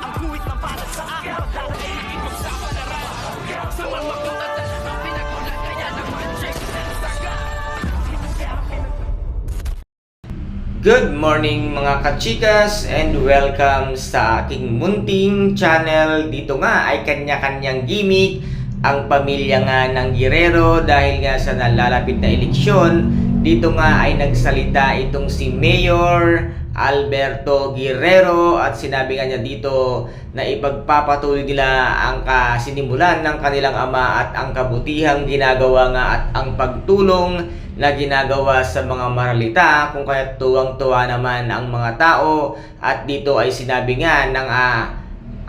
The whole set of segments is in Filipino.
Ang guhit na para sa akin Dahil ipagsapalaran Sa mga katatan Ang pinagulat kaya naman Check na saga Good morning mga kachikas and welcome sa aking munting channel. Dito nga ay kanya-kanyang gimmick ang pamilya nga ng Guerrero dahil nga sa nalalapit na eleksyon. Dito nga ay nagsalita itong si Mayor Alberto Guerrero at sinabi nga niya dito na ipagpapatuloy nila ang kasinimulan ng kanilang ama at ang kabutihang ginagawa nga at ang pagtulong na ginagawa sa mga maralita. Kung kaya tuwang-tuwa naman ang mga tao at dito ay sinabi nga ng ah,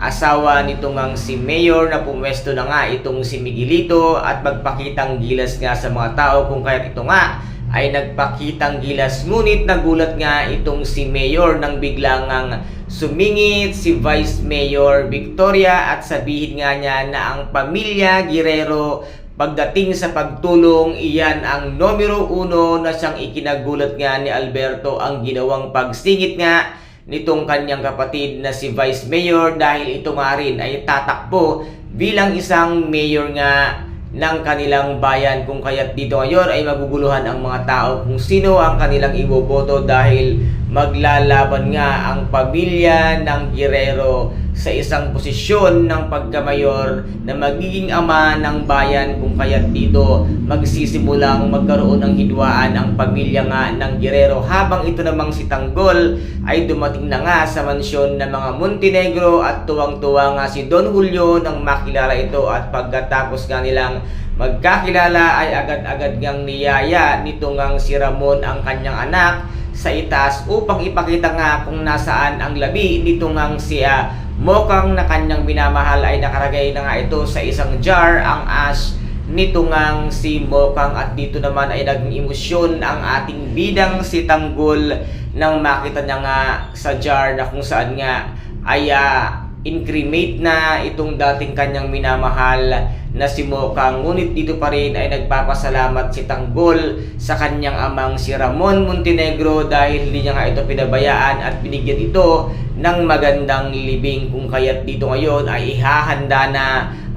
asawa nitong ang si Mayor na pumwesto na nga itong si Miguelito at magpakitang gilas nga sa mga tao. Kung kaya ito nga ay nagpakitang gilas ngunit nagulat nga itong si Mayor nang biglang ang sumingit si Vice Mayor Victoria at sabihin nga niya na ang pamilya Guerrero pagdating sa pagtulong iyan ang numero uno na siyang ikinagulat nga ni Alberto ang ginawang pagsingit nga nitong kanyang kapatid na si Vice Mayor dahil ito nga rin ay tatakbo bilang isang mayor nga ng kanilang bayan. Kung kaya't dito ngayon ay maguguluhan ang mga tao kung sino ang kanilang iboboto dahil maglalaban nga ang pamilya ng Guerrero sa isang posisyon ng pagkamayor na magiging ama ng bayan kung kaya't dito magsisimulang magkaroon ng hidwaan ang pamilya nga ng Guerrero. Habang ito namang si Tanggol ay dumating na nga sa mansyon ng mga Montenegro at tuwang-tuwa nga si Don Julio nang makilala ito at pagkatapos nga nilang magkakilala ay agad-agad ngang niyaya nito ngang si Ramon ang kanyang anak sa itaas upang ipakita nga kung nasaan ang labi nito ngang si ah, Mokang na kanyang minamahal ay nakaragay na nga ito sa isang jar ang ash nito ngang si Mokang at dito naman ay naging emosyon ang ating bidang si Tanggol nang makita niya nga sa jar na kung saan nga ay ah, incremate na itong dating kanyang minamahal na si Mokang. Ngunit dito pa rin ay nagpapasalamat si Tanggol sa kanyang amang si Ramon Montenegro dahil hindi niya nga ito pinabayaan at binigyan ito ng magandang libing kung kaya't dito ngayon ay ihahanda na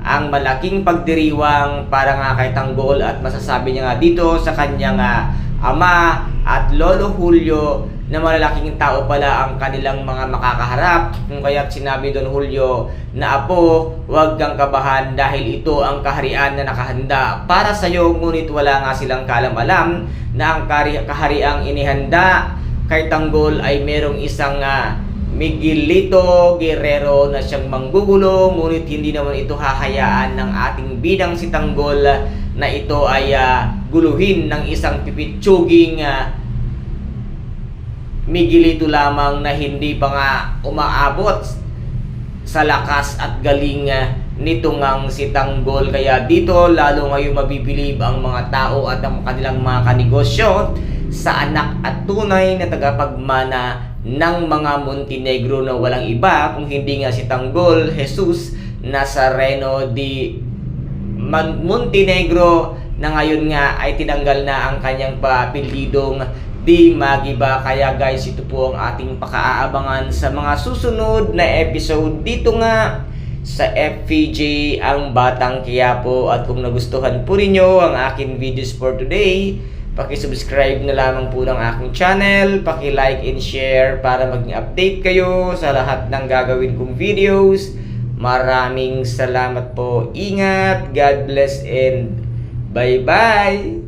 ang malaking pagdiriwang para nga kay Tanggol at masasabi niya nga dito sa kanyang ah, ama at Lolo Julio na malalaking tao pala ang kanilang mga makakaharap. Kung kaya't sinabi Don Julio na apo huwag kang kabahan dahil ito ang kaharian na nakahanda para sa iyo ngunit wala nga silang kalam-alam na ang kahariang inihanda kay Tanggol ay merong isang ah, Miguelito Guerrero na siyang manggugulo ngunit hindi naman ito hahayaan ng ating bidang si Tanggol na ito ay ah, guluhin ng isang pipitsuging ah, Miguelito lamang na hindi pa nga umaabot sa lakas at galing ah, nito ngang si Tanggol. Kaya dito lalo ngayon mabibilib ang mga tao at ang kanilang mga kanegosyo sa anak at tunay na tagapagmana ng mga Montenegro na walang iba kung hindi nga si Tanggol Jesus Nazareno di Montenegro na ngayon nga ay tinanggal na ang kanyang papildidong di magiba kaya guys ito po ang ating pakaaabangan sa mga susunod na episode dito nga sa FPJ ang Batang Quiapo at kung nagustuhan po ninyo ang aking videos for today Paki-subscribe na lamang po ng aking channel, paki-like and share para maging update kayo sa lahat ng gagawin kong videos. Maraming salamat po. Ingat, God bless and bye-bye.